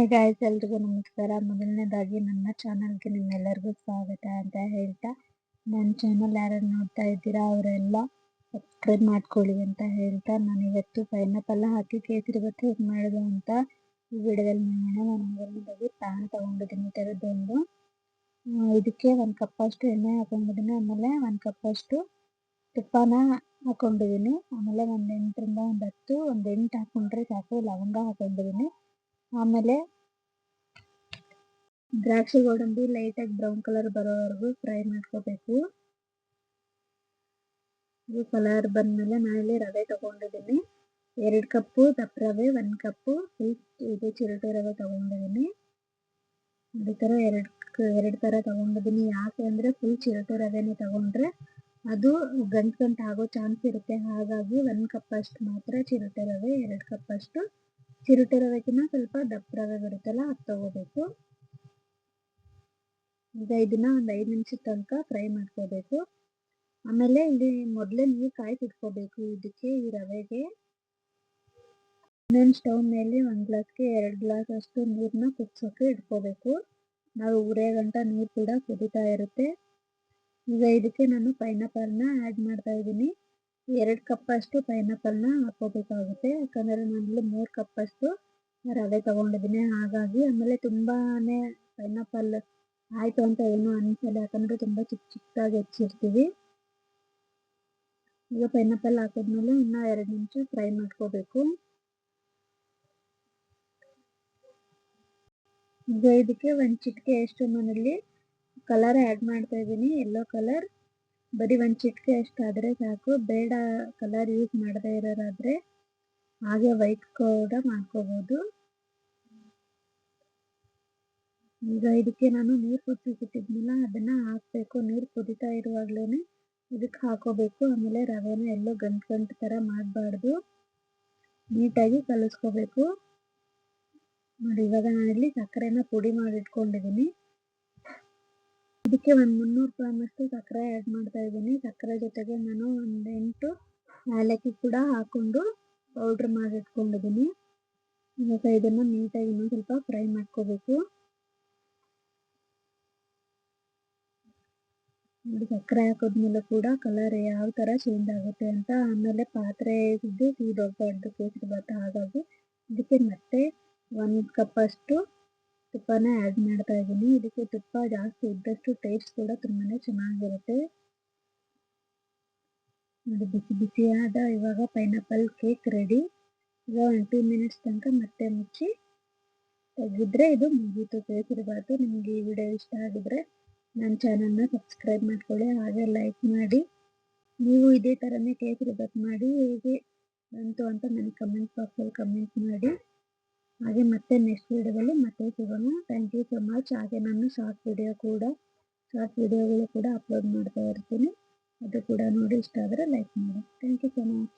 Hi guys ಎಲ್ರಿಗೂ ನಮಸ್ಕಾರ. ಮೊದಲನೇದಾಗಿ ನನ್ನ ಚಾನಲ್ಗೆ ನಿಮ್ಮೆಲ್ಲರಿಗೂ ಸ್ವಾಗತ ಅಂತ ಹೇಳ್ತಾ ನನ್ನ ಚಾನಲ್ ಯಾರು ನೋಡ್ತಾ ಇದ್ದೀರಾ ಅವರೆಲ್ಲ ಸಬ್ಸ್ಕ್ರೈಬ್ ಮಾಡ್ಕೊಳ್ಳಿ ಅಂತ ಹೇಳ್ತಾ, ನಾನು ಇವತ್ತು ಪೈನಾಪಲ್ ಹಾಕಿ ಕೇಸರಿ ಬತ್ತೆ ಹೇಗೆ ಮಾಡೋದು ಅಂತ ಈ ವಿಡಿಯೋದಲ್ಲಿ ನೋಡೋಣ. ನಾನು ಮೊದಲನೇದಾಗಿ ಪ್ಯಾನ್ ತೊಗೊಂಡಿದ್ದೀನಿ ಥರದ್ದೊಂದು ಇದಕ್ಕೆ ಒಂದು ಕಪ್ಪಷ್ಟು ಎಣ್ಣೆ ಹಾಕೊಂಡಿದ್ದೀನಿ, ಆಮೇಲೆ ಒಂದು ಕಪ್ಪಷ್ಟು ತುಪ್ಪನ ಹಾಕೊಂಡಿದ್ದೀನಿ. ಆಮೇಲೆ ಒಂದು ಎಂಟರಿಂದ ಒಂದು ಹತ್ತು, ಒಂದು ಎಂಟು ಹಾಕೊಂಡ್ರೆ ಸಾಕು, ಲವಂಗ ಹಾಕೊಂಡಿದ್ದೀನಿ. ಆಮೇಲೆ ದ್ರಾಕ್ಷಿ ಗೋಡಂಬಿ ಲೈಟಾಗಿ ಬ್ರೌನ್ ಕಲರ್ ಬರೋವರೆಗೂ ಫ್ರೈ ಮಾಡ್ಕೋಬೇಕು. ಇದು ಕಲರ್ ಬಂದಮೇಲೆ ನಾನಿಲ್ಲಿ ರವೆ ತಗೊಂಡಿದ್ದೀನಿ. ಎರಡು ಕಪ್ಪು, ದಪ್ಪ ರವೆ, ಒಂದು ಕಪ್ಪು ಫುಲ್ ಇದು ಚಿರಟೆ ರವೆ ತಗೊಂಡಿದ್ದೀನಿ. ಅದೇ ಥರ ಎರಡು ಎರಡು ಥರ ತಗೊಂಡಿದ್ದೀನಿ. ಯಾಕೆ ಅಂದರೆ ಫುಲ್ ಚಿರಟೆ ರವೆನೇ ತಗೊಂಡ್ರೆ ಅದು ಗಂಟು ಗಂಟು ಆಗೋ ಚಾನ್ಸ್ ಇರುತ್ತೆ. ಹಾಗಾಗಿ ಒಂದು ಕಪ್ಪಷ್ಟು ಮಾತ್ರ ಚಿರಟೆ ರವೆ, ಎರಡು ಕಪ್ಪಷ್ಟು ಚಿರುಟೆ ರವೆಗಿನ್ನ ಸ್ವಲ್ಪ ದಪ್ಪ ರವೆ ಬರುತ್ತಲ್ಲ ಅದು ತಗೋಬೇಕು. ಈಗ ಇದನ್ನ ಒಂದು ಐದು ನಿಮಿಷದ ತನಕ ಫ್ರೈ ಮಾಡ್ಕೋಬೇಕು. ಆಮೇಲೆ ಇಲ್ಲಿ ಮೊದಲೇ ನೀರು ಕಾಯ್ಸಿಟ್ಕೋಬೇಕು ಇದಕ್ಕೆ, ಈ ರವೆಗೆ. ಇನ್ನೊಂದು ಸ್ಟವ್ ಮೇಲೆ ಒಂದು ಗ್ಲಾಸ್ಗೆ ಎರಡು ಗ್ಲಾಸ್ ಅಷ್ಟು ನೀರನ್ನ ಕುದಿಸೋಕೆ ಇಟ್ಕೋಬೇಕು. ನಾವು ಉರೇ ಗಂಟ ನೀರು ಕೂಡ ಕುದೀತಾ ಇರುತ್ತೆ. ಈಗ ಇದಕ್ಕೆ ನಾನು ಪೈನಾಪಲ್ನ ಆ್ಯಡ್ ಮಾಡ್ತಾ ಇದ್ದೀನಿ. ಎರಡು ಕಪ್ಪಷ್ಟು ಪೈನಾಪಲ್ನ ಹಾಕೋಬೇಕಾಗುತ್ತೆ ಯಾಕಂದರೆ ನಾನಿಲ್ಲಿ ಮೂರು ಕಪ್ಪಷ್ಟು ರವೆ ತೊಗೊಂಡಿದ್ದೀನಿ. ಹಾಗಾಗಿ ಆಮೇಲೆ ತುಂಬಾ ಪೈನಾಪಲ್ ಆಯಿತು ಅಂತ ಏನೂ ಅನಿಸಲ್ಲ. ಯಾಕಂದರೆ ತುಂಬ ಚಿಕ್ಕ ಚಿಕ್ಕದಾಗಿ ಹೆಚ್ಚಿರ್ತೀವಿ. ಈಗ ಪೈನಾಪಲ್ ಹಾಕಿದ್ಮೇಲೆ ಇನ್ನೂ ಎರಡು ನಿಮಿಷ ಫ್ರೈ ಮಾಡ್ಕೋಬೇಕು. ಈಗ ಇದಕ್ಕೆ ಒಂದು ಚಿಟಿಕೆ ಎಷ್ಟು ಮನೇಲಿ ಕಲರ್ ಆ್ಯಡ್ ಮಾಡ್ತಾ ಇದ್ದೀನಿ. ಯೆಲ್ಲೋ ಕಲರ್ ಬರೀ ಒಂದು ಚಿಟಿಕೆ ಅಷ್ಟಾದರೆ ಸಾಕು. ಬೇಡ ಕಲರ್ ಯೂಸ್ ಮಾಡದೇ ಇರೋರಾದರೆ ಹಾಗೆ ವೈಟ್ ಕೂಡ ಮಾಡ್ಕೋಬೋದು. ಈಗ ಇದಕ್ಕೆ ನಾನು ನೀರು ಕುದಿಸಿಟ್ಟಿದ್ನಲ್ಲ, ಅದನ್ನು ಹಾಕಬೇಕು. ನೀರು ಕುದಿತಾ ಇರುವಾಗಲೇ ಇದಕ್ಕೆ ಹಾಕೋಬೇಕು. ಆಮೇಲೆ ರವೆನ ಎಲ್ಲೋ ಗಂಟು ಗಂಟು ಥರ ಮಾಡಬಾರ್ದು. ನೀಟಾಗಿ ಕಲಿಸ್ಕೋಬೇಕು. ನೋಡಿ, ಇವಾಗ ನಾನಿಲ್ಲಿ ಸಕ್ಕರೆನ ಪುಡಿ ಮಾಡಿ ಇಟ್ಕೊಂಡಿದ್ದೀನಿ ಇದಕ್ಕೆ ಒಂದು ಮುನ್ನೂರು ಗ್ರಾಮಷ್ಟು ಸಕ್ಕರೆ ಆ್ಯಡ್ ಮಾಡ್ತಾ ಇದ್ದೀನಿ. ಸಕ್ಕರೆ ಜೊತೆಗೆ ನಾನು ಒಂದು ಎಂಟು ಏಲಕ್ಕಿ ಕೂಡ ಹಾಕ್ಕೊಂಡು ಪೌಡ್ರ್ ಮಾಡಿ ಇಟ್ಕೊಂಡಿದ್ದೀನಿ. ಇವಾಗ ಇದನ್ನು ನೀಟಾಗಿ ಇನ್ನೂ ಸ್ವಲ್ಪ ಫ್ರೈ ಮಾಡ್ಕೋಬೇಕು. ಸಕ್ಕರೆ ಹಾಕಿದ್ಮೇಲೆ ಕೂಡ ಕಲರ್ ಯಾವ ಥರ ಚೇಂಜ್ ಆಗುತ್ತೆ ಅಂತ. ಆಮೇಲೆ ಪಾತ್ರೆ ಇದ್ದು ಸೀದೋಗ್ಬಾರ್ದು ಕೇಸರಿ ಭಾತ ಹಾಗಾಗಿ. ಇದಕ್ಕೆ ಮತ್ತೆ ಒಂದು ಕಪ್ಪಷ್ಟು ತುಪ್ಪನ ಆ್ಯಡ್ ಮಾಡ್ತಾ ಇದ್ದೀನಿ. ಇದಕ್ಕೆ ತುಪ್ಪ ಜಾಸ್ತಿ ಇದ್ದಷ್ಟು ಟೇಸ್ಟ್ ಕೂಡ ತುಂಬಾ ಚೆನ್ನಾಗಿರುತ್ತೆ. ನೋಡಿ, ಬಿಸಿ ಬಿಸಿಯಾದ ಇವಾಗ ಪೈನಾಪಲ್ ಕೇಕ್ ರೆಡಿ ಈಗ ಒಂದು ಟೂ ಮಿನಿಟ್ಸ್ ತನಕ ಮತ್ತೆ ಮುಚ್ಚಿ ತೆಗೆದ್ರೆ ಇದು ಮುಗೀತು. ಕೇಸರಿಬಾತು ನಿಮಗೆ ಈ ವಿಡಿಯೋ ಇಷ್ಟ ಆಗಿದ್ರೆ ನನ್ನ ಚಾನಲ್ನ ಸಬ್ಸ್ಕ್ರೈಬ್ ಮಾಡ್ಕೊಳ್ಳಿ. ಹಾಗೆ ಲೈಕ್ ಮಾಡಿ. ನೀವು ಇದೇ ಥರನೇ ಕೇಸರಿಬಾತ್ ಮಾಡಿ. ಹೇಗೆ ಬಂತು ಅಂತ ನನಗೆ ಕಮೆಂಟ್ ಬಾಕ್ಸಲ್ಲಿ ಕಮೆಂಟ್ ಮಾಡಿ. ಹಾಗೆ ಮತ್ತೆ ನೆಕ್ಸ್ಟ್ ವಿಡಿಯೋದಲ್ಲಿ ಮತ್ತೆ ಸಿಗೋಣ. ಥ್ಯಾಂಕ್ ಯು ಸೊ ಮಚ್ ಹಾಗೆ ನಾನು ಶಾರ್ಟ್ ವಿಡಿಯೋ ಕೂಡ ಶಾರ್ಟ್ ವಿಡಿಯೋಗಳು ಕೂಡ ಅಪ್ಲೋಡ್ ಮಾಡ್ತಾ ಇರ್ತೀನಿ. ಅದು ಕೂಡ ನೋಡಿ ಇಷ್ಟ ಆದರೆ ಲೈಕ್ ಮಾಡಿ. Thank you so much